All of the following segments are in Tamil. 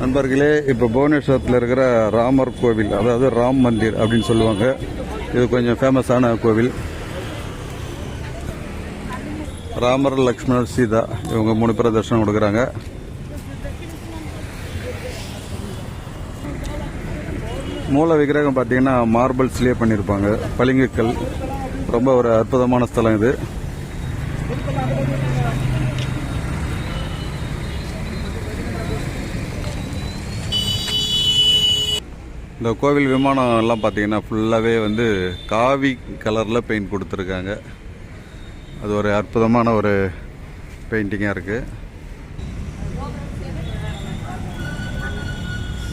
நண்பர்களே இப்போ புவனேஸ்வரத்தில் இருக்கிற ராமர் கோவில் அதாவது ராம் மந்திர் அப்படின்னு சொல்லுவாங்க. இது கொஞ்சம் ஃபேமஸான கோவில். ராமர் லக்ஷ்மணர் சீதா இவங்க மூணு பேரை தர்ஷனம் கொடுக்குறாங்க. மூல விக்கிரகம் பார்த்தீங்கன்னா மார்பிள்ஸ்லேயே பண்ணியிருப்பாங்க பளிங்குக்கல். ரொம்ப ஒரு அற்புதமான ஸ்தலம் இது. இந்த கோவில் விமானம் எல்லாம் பார்த்தீங்கன்னா ஃபுல்லாகவே வந்து காவி கலரில் பெயிண்ட் கொடுத்துருக்காங்க. அது ஒரு அற்புதமான ஒரு பெயிண்டிங்காக இருக்குது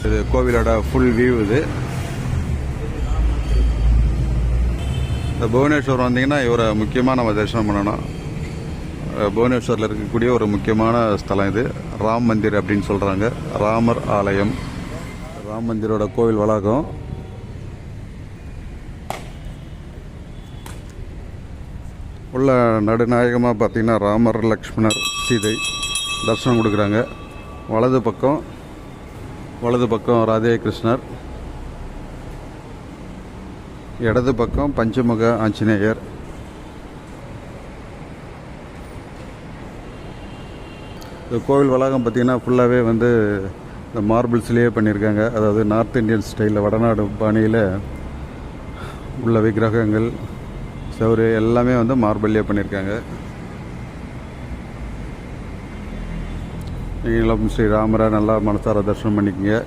இது கோவிலோட ஃபுல் வியூ இது. இந்த புவனேஸ்வர் வந்தீங்கன்னா இவரை முக்கியமாக நம்ம தரிசனம் பண்ணணும். புவனேஸ்வரில் இருக்கக்கூடிய ஒரு முக்கியமான ஸ்தலம் இது. ராம் மந்திர் அப்படின்னு சொல்கிறாங்க ராமர் ஆலயம். ராம் மந்திரோட கோவில் வளாகம். உள்ள நடுநாயகமாக பார்த்தீங்கன்னா ராமர் லக்ஷ்மணர் சீதை தரிசனம் கொடுக்குறாங்க. வலது பக்கம் வலது பக்கம் ராதே கிருஷ்ணர் இடது பக்கம் பஞ்சமுக ஆஞ்சநேயர். இந்த கோவில் வளாகம் பார்த்தீங்கன்னா ஃபுல்லாகவே வந்து இந்த மார்பிள்ஸ்லேயே பண்ணியிருக்காங்க. அதாவது நார்த் இந்தியன் ஸ்டைலில் வடநாடு பாணியில் உள்ள விக்கிரகங்கள் செவரு எல்லாமே வந்து மார்பிள்லேயே பண்ணியிருக்காங்க. நீங்களும் ஸ்ரீ ராமரை நல்லா மனசார தரிசனம் பண்ணிக்கோங்க.